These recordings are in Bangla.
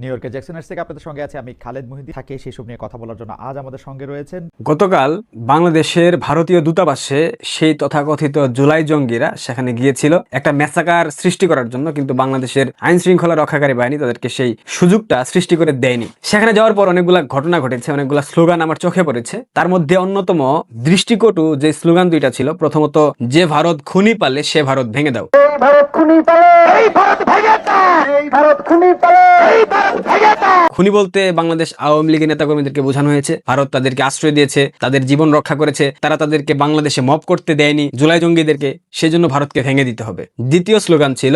নিউ ইয়র্কের জ্যাকসনের থেকে আপনাদের সঙ্গে আছে আমি খালেদ মুহিদি থাকে সেসব নিয়ে কথা বলার জন্য আজ আমাদের সঙ্গে রয়েছেন গতকাল বাংলাদেশের ভারতীয় দূতাবাসে সেই তথাকথিত জুলাই জঙ্গিরা সেখানে গিয়েছিল। একটা মেসাকার সৃষ্টি করার জন্য কিন্তু বাংলাদেশের আইন শৃঙ্খলা রক্ষাকারী বাহিনী তাদেরকে সেই সুযোগটা সৃষ্টি করে দেয়নি। সেখানে যাওয়ার পর অনেকগুলা ঘটনা ঘটেছে অনেকগুলা স্লোগান আমার চোখে পড়েছে। তার মধ্যে অন্যতম দৃষ্টিকটু যে স্লোগান দুইটা ছিল প্রথমত যে ভারত খুনি পালে সে ভারত ভেঙে দাও। এই ভারত খুনি পালে এই ভারত ভেঙে দাও। এই ভারত খুনি পালে এই ভারত ভেঙে দাও খুনি বলতে বাংলাদেশ আওয়ামী লীগের নেতাকর্মীদেরকে বোঝানো হয়েছে। ভারত তাদেরকে আশ্রয় দিয়েছে, তাদের জীবন রক্ষা করেছে, তারা তাদেরকে বাংলাদেশে মপ করতে দেয়নি। জুলাই জঙ্গিদেরকে সেজন্য ভারতকে ভেঙে দিতে হবে। দ্বিতীয় স্লোগান ছিল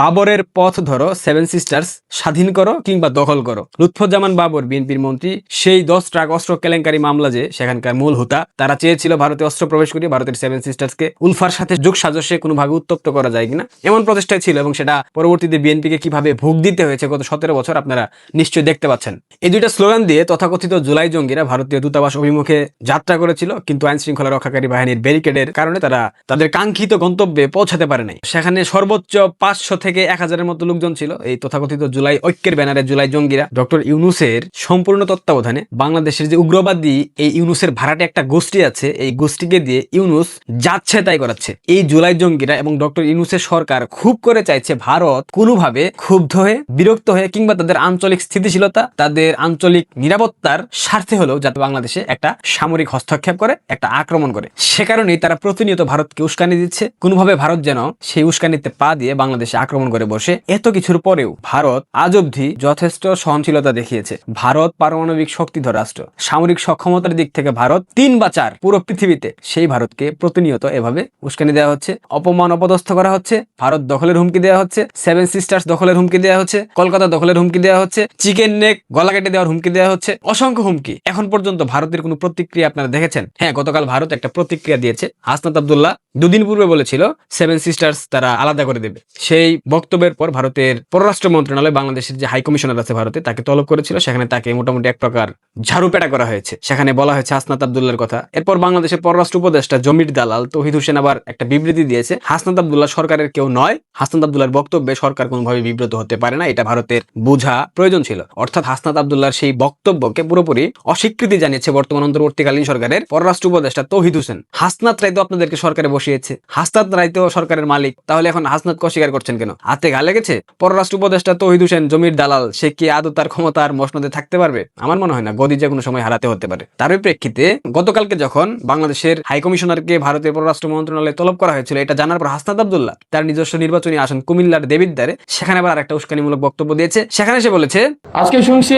বাবরের পথ ধরো সেভেন সিস্টার্স স্বাধীন করো কিংবা দখল করো। লুৎফুজ্জামান বাবর, বিএনপির মন্ত্রী, সেই দশ ট্রাক অস্ত্র কেলেঙ্কারি মামলা যে, সেখানকার মূল হুতা, তারা চেয়েছিল ভারতে অস্ত্র প্রবেশ করিয়ে ভারতের সেভেন সিস্টার্সকে উলফার সাথে যোগ সাজসে কোনোভাবে উত্তপ্ত করা যায় কিনা, এমন প্রচেষ্টাই ছিল এবং সেটা পরবর্তীতে বিএনপিকে কীভাবে ভোগ দিতে হয়েছে গত সতেরো বছর আপনারা নিশ্চয়ই দেখতে পাচ্ছেন। এই দুইটা স্লোগান দিয়ে তথাকথিত জুলাই জঙ্গিরা ভারতীয় দূতাবাস অভিমুখে যাত্রা করেছিল, কিন্তু আইন শৃঙ্খলা রক্ষাকারী বাহিনীর ব্যারিকেডের কারণে তারা তাদের কাঙ্ক্ষিত গন্তব্যে পৌঁছাতে পারে নাই। সেখানে সর্বোচ্চ পাঁচশো থেকে এক হাজারের মতো লোকজন ছিল। এই তথাকথিত জুলাই ঐক্যের ব্যানারে জুলাই জঙ্গিরা ডক্টর ইউনুসের সম্পূর্ণ তত্ত্বাবধানে বাংলাদেশের যে উগ্রবাদী এই ইউনুসের ভাড়াটে একটা গোষ্ঠী আছে, এই গোষ্ঠীকে দিয়ে ইউনুস যাচ্ছে তাই করাচ্ছে। এই জুলাই জঙ্গিরা এবং ডক্টর ইউনুসের সরকার খুব করে চাইছে ভারত কোনোভাবে ক্ষুব্ধ হয়ে, বিরক্ত হয়ে কিংবা তাদের আঞ্চলিক স্থিতিশীলতা, তাদের আঞ্চলিক নিরাপত্তার স্বার্থে হলেও যাতে বাংলাদেশে একটা সামরিক হস্তক্ষেপ করে, একটা আক্রমণ করে। সে কারণেই তারা প্রতিনিয়ত ভারতকে উস্কানি দিচ্ছে। কোনোভাবে ভারত যেন সেই উস্কানিতে পা দিয়ে বাংলাদেশে আক্রমণ করে বসে। এত কিছুর পরেও ভারত আজ অবধি যথেষ্ট সহনশীলতা দেখিয়েছে। ভারত পারমাণবিক শক্তিধর রাষ্ট্র। সামরিক সক্ষমতার দিক থেকে ভারত তিন বা চার পুরো পৃথিবীতে সেই ভারতকে প্রতিনিয়ত এভাবে উস্কানি দেওয়া হচ্ছে। অপমান অপদস্থ করা হচ্ছে। ভারত দখলের হুমকি দেওয়া হচ্ছে। সেভেন সিস্টার্স দখলের হুমকি দেওয়া হচ্ছে। কলকাতা দখলের হুমকি দেওয়া হচ্ছে। চিকেন নেক গলা কেটে দেওয়ার হুমকি দেওয়া হচ্ছে। অসংখ্য হুমকি। এখন পর্যন্ত ভারতের কোনো প্রতিক্রিয়া আপনারা দেখেছেন? হ্যাঁ গতকাল ভারত একটা প্রতিক্রিয়া দিয়েছে। হাসনাত আবদুল্লাহ দুদিন পূর্বে বলেছিল সেভেন সিস্টার্স তারা আলাদা করে দেবে। সেই বক্তব্যের পর ভারতের পররাষ্ট্র মন্ত্রণালয় বাংলাদেশের যে হাই কমিশনার আছে ভারতে, তাকে তলব করেছিল। সেখানে তাকে মোটামুটি এক প্রকার ঝাড়ুপেটা করা হয়েছে। সেখানে বলা হয়েছে হাসনাত আবদুল্লার কথা। এরপর বাংলাদেশের পররাষ্ট্র উপদেষ্টা জমির দালাল তহিদ হোসেন আবার একটা বিবৃতি দিয়েছে। হাসনাত আবদুল্লাহ সরকারের কেউ নয়। হাসনাত আবদুল্লার বক্তব্যে সরকার কোনোভাবে বিব্রত হতে পারে না। এটা ভারতের বোঝা প্রয়োজন ছিল। অর্থাৎ হাসনাত আবদুল্লার সেই বক্তব্যকে পুরোপুরি অস্বীকৃতি জানিয়েছে বর্তমান অন্তর্বর্তীকালীন সরকারের পররাষ্ট্র উপদেষ্টা তৌহিদ হোসেন। হাসনাত রায় তো আপনাদেরকে সরকারে বসিয়েছে। হাসনাত রায় তো সরকারের মালিক। তাহলে এখন হাসনাতকে অস্বীকার করছেন কেন? হাতে গা লেগেছে পররাষ্ট্র উপদেষ্টা তৌহিদ হোসেন জমির দালাল, সে কি আদৌ তার ক্ষমতার মসনদে থাকতে পারবে? আমার মনে হয় না, গদি যে কোনো সময় হারাতে হতে পারে। তার প্রেক্ষিতে, গতকালকে যখন বাংলাদেশের হাই কমিশনারকে ভারতের পররাষ্ট্র মন্ত্রণালয়ে তলব করা হয়েছিল, এটা জানার পর হাসনাত আবদুল্লাহ, তার নিজস্ব নির্বাচনী আসন কুমিল্লার দেবিদ্বারে, সেখানে আবার একটা উস্কানিমূলক বক্তব্য দিয়েছে। সেখানে সে বলেছে, আজকে শুনছি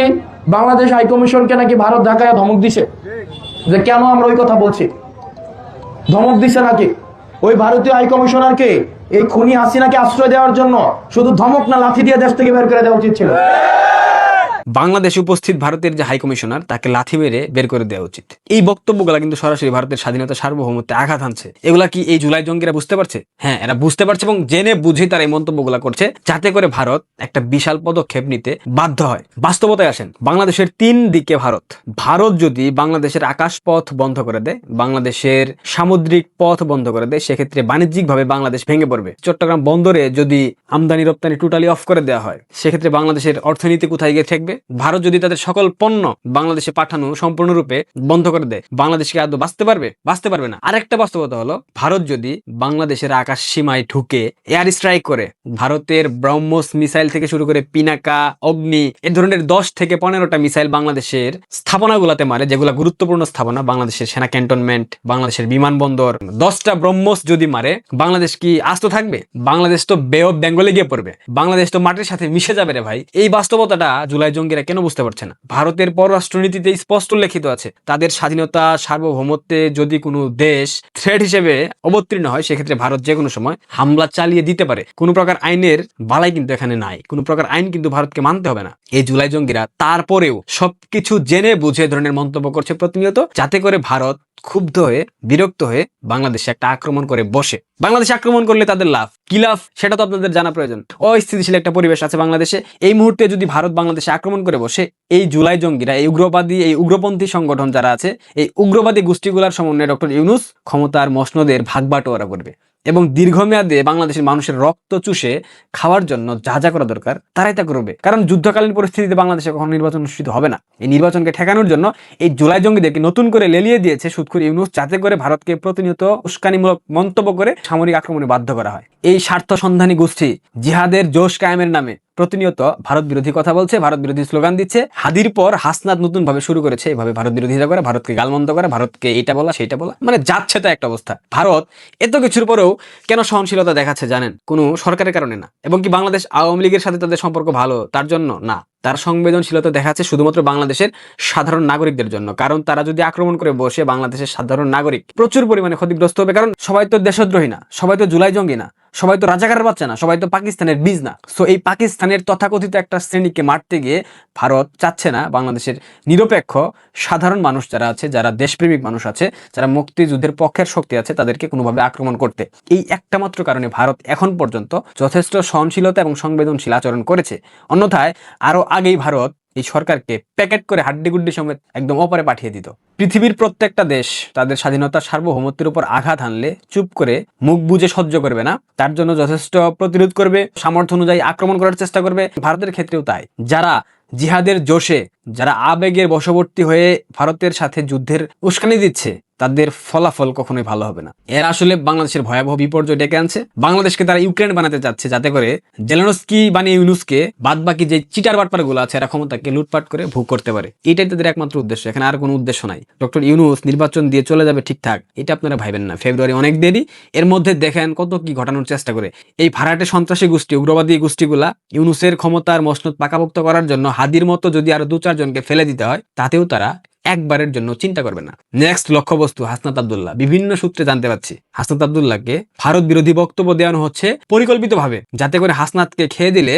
বাংলাদেশ হাই কমিশনকে নাকি ভারত ঢাকায় ধমক দিছে। যে কেন আমরা ওই কথা বলছি? ধমক দিছে নাকি? ওই ভারতীয় হাই কমিশনারকে এই খুনি হাসিনাকে আশ্রয় দেওয়ার জন্য শুধু ধমক না লাথি দিয়ে দেশ থেকে বের করে দেওয়া উচিত ছিল। বাংলাদেশে উপস্থিত ভারতের যে হাই কমিশনার, তাকে লাথি মেরে বের করে দেওয়া উচিত। এই বক্তব্যগুলা কিন্তু সরাসরি ভারতের স্বাধীনতা সার্বভৌমত্বে আঘাত আনছে। এগুলা কি এই জুলাই জঙ্গিরা বুঝতে পারছে? হ্যাঁ এরা বুঝতে পারছে এবং জেনে বুঝে তারা এই মন্তব্যগুলা করছে, যাতে করে ভারত একটা বিশাল পদক্ষেপ নিতে বাধ্য হয়। বাস্তবতায় আসেন, বাংলাদেশের তিন দিকে ভারত। ভারত যদি বাংলাদেশের আকাশ পথ বন্ধ করে দেয়, বাংলাদেশের সামুদ্রিক পথ বন্ধ করে দেয়, সেক্ষেত্রে বাণিজ্যিকভাবে বাংলাদেশ ভেঙে পড়বে। চট্টগ্রাম বন্দরে যদি আমদানি রপ্তানি টোটালি অফ করে দেওয়া হয়, সেক্ষেত্রে বাংলাদেশের অর্থনীতি কোথায় গিয়ে থাকবে ভারত যদি তাদের সকল পণ্য বাংলাদেশে পাঠানো সম্পূর্ণরূপে বন্ধ করে দেয় বাংলাদেশকে আদৌ বাঁচতে পারবে? বাঁচতে পারবে না। আরেকটা বাস্তবতা হলো, ভারত যদি বাংলাদেশের আকাশ সীমায় ঢুকে এয়ার স্ট্রাইক করে, ভারতের ব্রহ্মস মিসাইল থেকে শুরু করে পিনাকা, অগ্নি, এ ধরনের দশ থেকে পনেরোটা মিসাইল বাংলাদেশের স্থাপনাগুলোতে মারে, যেগুলো গুরুত্বপূর্ণ স্থাপনা, বাংলাদেশের সেনা ক্যান্টনমেন্ট, বাংলাদেশের বিমানবন্দর। দশটা ব্রহ্মস যদি মারে, বাংলাদেশ কি আস্ত থাকবে? বাংলাদেশ তো বে অফ বেঙ্গলে গিয়ে পড়বে। বাংলাদেশ তো মাটির সাথে মিশে যাবে রে ভাই। এই বাস্তবতাটা জুলাই জঙ্গিরা কেন বুঝতে পারছে না? ভারতের পররাষ্ট্রনীতিতে স্পষ্ট লিখিত আছে, তাদের স্বাধীনতা, সার্বভৌমত্বে যদি কোনো দেশ থ্রেড হিসেবে অবতীর্ণ হয়, সেক্ষেত্রে ভারত যে কোনো সময় হামলা চালিয়ে দিতে পারে। কোনো প্রকার আইনের বালাই কিন্তু এখানে নাই। কোনো প্রকার আইন কিন্তু ভারতকে মানতে হবে না। এই জুলাই জঙ্গিরা তারপরেও সবকিছু জেনে বুঝে ধরনের মন্তব্য করছে প্রতিনিয়ত, যাতে করে ভারত ক্ষুব্ধ হয়ে, বিরক্ত হয়ে বাংলাদেশে একটা আক্রমণ করে বসে। বাংলাদেশে আক্রমণ করলে তাদের লাভ? কি লাভ? সেটা তো আপনাদের জানা প্রয়োজন। অস্থিতিশীল একটা পরিবেশ আছে বাংলাদেশে। এই মুহূর্তে যদি ভারত বাংলাদেশে আক্রমণ করে বসে, এই জুলাই জঙ্গিরা, এই উগ্রবাদী, এই উগ্রপন্থী সংগঠন যারা আছে, এই উগ্রবাদী গোষ্ঠীগুলার সমন্বয়ে ডক্টর ইউনুস ক্ষমতার মসনদের ভাগ বাটোয়ারা করবে। এবং দীর্ঘমেয়াদে বাংলাদেশের মানুষের রক্ত চুষে খাওয়ার জন্য যা যা করা দরকার, তারাই তা করবে। কারণ যুদ্ধকালীন পরিস্থিতিতে বাংলাদেশে কখনো নির্বাচন অনুষ্ঠিত হবে না। এই নির্বাচনকে ঠেকানোর জন্য এই জুলাই জঙ্গিদেরকে নতুন করে লেলিয়ে দিয়েছে সুৎখুর ইউনুস, যাতে করে ভারতকে প্রতিনিয়ত উস্কানিমূলক মন্তব্য করে সামরিক আক্রমণে বাধ্য করা হয়। এই স্বার্থ সন্ধানী গোষ্ঠী জিহাদের জোশ কায়েমের নামে প্রতিনিয়ত ভারত বিরোধী কথা বলছে, ভারত বিরোধী স্লোগান দিচ্ছে। হাদির পর হাসনাত নতুন ভাবে শুরু করেছে এইভাবে ভারত বিরোধিতা করে, ভারতকে গালমন্দ করে, ভারতকে এটা বলা সেটা বলা মানে যাচ্ছে তো একটা অবস্থা। ভারত এত কিছুর পরেও কেন সহনশীলতা দেখাচ্ছে জানেন? কোনো সরকারের কারণে না। এবং কি বাংলাদেশ আওয়ামী লীগের সাথে তাদের সম্পর্ক ভালো, তার জন্য? না। তার সংবেদনশীলতা দেখাচ্ছে শুধুমাত্র বাংলাদেশের সাধারণ নাগরিকদের জন্য। কারণ তারা যদি আক্রমণ করে বসে বাংলাদেশের সাধারণ নাগরিক, প্রচুর পরিমাণে ক্ষতিগ্রস্ত হবে। কারণ সবাই তো দেশদ্রোহী না, সবাই তো জুলাই জঙ্গি না। সবাই তো রাজাকারের বাচ্চা না, সবাই তো পাকিস্তানের বীজ না। সো এই পাকিস্তানের তথাকথিত একটা শ্রেণীকে মারতে গিয়ে ভারত চাচ্ছে না, বাংলাদেশের নিরপেক্ষ, সাধারণ মানুষ যারা আছে, যারা দেশপ্রেমিক মানুষ আছে, যারা মুক্তিযুদ্ধের পক্ষের শক্তি আছে, তাদেরকে কোনোভাবে আক্রমণ করতে। এই একটা মাত্র কারণে ভারত এখন পর্যন্ত যথেষ্ট সহনশীলতা এবং সংবেদনশীল আচরণ করেছে। অন্যথায় আরও আগেই ভারত এই সরকারকে প্যাকেট করে হাড্ডিগুড্ডি সমেত একদম অপরে পাঠিয়ে দিত। পৃথিবীর প্রত্যেকটা দেশ তাদের স্বাধীনতার সার্বভৌমত্বের উপর আঘাত আনলে চুপ করে মুখ বুঝে সহ্য করবে না। তার জন্য যথেষ্ট প্রতিরোধ করবে, সামর্থ্য অনুযায়ী আক্রমণ করার চেষ্টা করবে। ভারতের ক্ষেত্রেও তাই। যারা জিহাদের জোশে, যারা আবেগের বশবর্তী হয়ে ভারতের সাথে যুদ্ধের উস্কানি দিচ্ছে তাদের ফলাফল কখনোই ভালো হবে না। এর আসলে বাংলাদেশের ভয়াবহ বিপর্যয় ডেকে আনছে। বাংলাদেশকে তারা ইউক্রেন বানাতে চাচ্ছে যাতে করে জেলেনস্কি বানিয়ে ইউনুসকে বাদ বাকি যে চিটার বাটপারগুলো আছে, এরা ক্ষমতাকে লুটপাট করে ভোগ করতে পারে। এটাই তাদের একমাত্র উদ্দেশ্য। এখানে আর কোনো উদ্দেশ্য নাই। ডক্টর ইউনুস নির্বাচন দিয়ে চলে যাবে ঠিকঠাক এটা আপনারা ভাইবেন না। ফেব্রুয়ারি অনেক দেরি। এর মধ্যে দেখেন কত কি ঘটানোর চেষ্টা করে। এই ভাড়াটে সন্ত্রাসী গোষ্ঠী, উগ্রবাদী গোষ্ঠীগুলা ইউনুসের ক্ষমতার মসনদ পাকাভুক্ত করার জন্য হাদির মতো যদি আরও দু চারজনকে ফেলে দিতে হয়, তাতেও তারা একবারের জন্য চিন্তা করবে না। নেক্সট লক্ষ্যবস্তু, হাসনাত আবদুল্লাহ। বিভিন্ন সূত্রে জানতে পারছি। হাসনাত আবদুল্লাহকে ভারত বিরোধী বক্তব্য দেওয়ানো হচ্ছে পরিকল্পিতভাবে, যাতে করে হাসনাতকে খেয়ে দিলে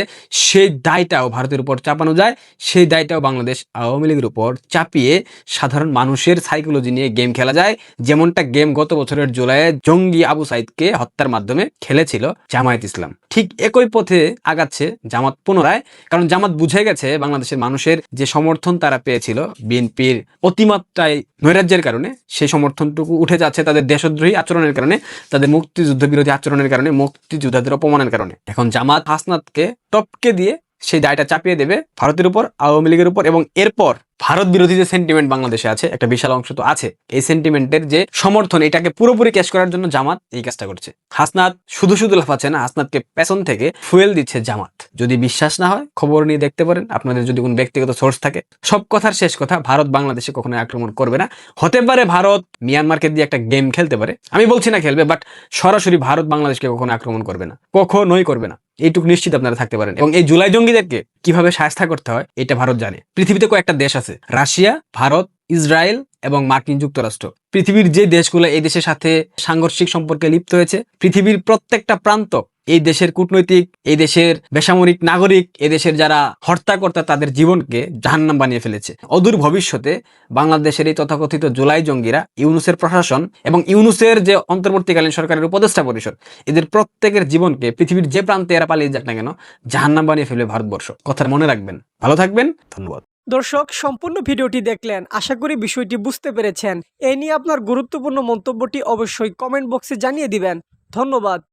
সেই দায়টাও ভারতের উপর চাপানো যায়, সেই দায়টাও বাংলাদেশ আওয়ামী লীগের উপর চাপিয়ে সাধারণ মানুষের সাইকোলজি নিয়ে গেম খেলা যায়, যেমনটা গেম গত বছরের জুলাইয়ে জঙ্গি আবু সাইদকে হত্যার মাধ্যমে খেলেছিল জামায়াত ইসলাম। ঠিক একই পথে আগাচ্ছে জামাত পুনরায়। কারণ জামাত বুঝে গেছে বাংলাদেশের মানুষের যে সমর্থন তারা পেয়েছিল বিএনপির অতিমাত্রায় নৈরাজ্যের কারণে সেই সমর্থনটুকু উঠে যাচ্ছে তাদের দেশদ্রোহী আচরণের কারণে, তাদের মুক্তিযুদ্ধ বিরোধী আচরণের কারণে, মুক্তিযোদ্ধাদের অপমানের কারণে। এখন জামাত হাসনাতকে টপকে দিয়ে সেই দায়টা চাপিয়ে দেবে ভারতের উপর, আওয়ামী লীগের উপর এবং এরপর ভারত বিরোধী যে সেন্টিমেন্ট বাংলাদেশে আছে, একটা বিশাল অংশ তো আছে। এই সেন্টিমেন্টের যে সমর্থন, এটাকে পুরোপুরি ক্যাশ করার জন্য জামাত এই কাজটা করছে। হাসনাত শুধু শুধু লাফাচ্ছে না, হাসনাতকে পেছন থেকে ফুয়েল দিচ্ছে জামাত। যদি বিশ্বাস না হয়, খবর নিয়ে দেখতে পারেন, আপনাদের যদি কোনো ব্যক্তিগত সোর্স থাকে। সব কথার শেষ কথা, ভারত বাংলাদেশে কখনো আক্রমণ করবে না। হতে পারে ভারত মিয়ানমারকে দিয়ে একটা গেম খেলতে পারে। আমি বলছি না খেলবে বাট সরাসরি ভারত বাংলাদেশকে কখনো আক্রমণ করবে না। কখনোই করবে না। এইটুকু নিশ্চিত আপনারা থাকতে পারেন। এবং এই জুলাই জঙ্গিদেরকে কীভাবে সাহায্য করতে হয়, এটা ভারত জানে। পৃথিবীতে কয়েকটা দেশ আছে, রাশিয়া, ভারত, ইসরায়েল এবং মার্কিন যুক্তরাষ্ট্র। পৃথিবীর যে দেশগুলো এই দেশের সাথে সাংঘর্ষিক সম্পর্কে লিপ্ত হয়েছে, পৃথিবীর প্রত্যেকটা প্রান্ত এই দেশের কূটনৈতিক, এই দেশের বেসামরিক নাগরিক দেশের যারা হর্তাকর্তা, তাদের জীবনকে জাহান্নাম বানিয়ে ফেলেছে। অদূর ভবিষ্যতে বাংলাদেশের এই তথাকথিত জুলাই জঙ্গিরা, ইউনুসের প্রশাসন এবং ইউনুসের যে অন্তর্বর্তীকালীন সরকারের উপদেষ্টা পরিষদ, এদের প্রত্যেকের জীবনকে পৃথিবীর যে প্রান্তে এরা পালিয়ে যাক না কেন, জাহান্নাম বানিয়ে ফেলবে ভারতবর্ষ। কথাটা মনে রাখবেন। ভালো থাকবেন। ধন্যবাদ। দর্শক, সম্পূর্ণ ভিডিওটি দেখলেন। আশা করি বিষয়টি বুঝতে পেরেছেন। এ নিয়ে আপনার গুরুত্বপূর্ণ মন্তব্যটি অবশ্যই কমেন্ট বক্সে জানিয়ে দিবেন। ধন্যবাদ।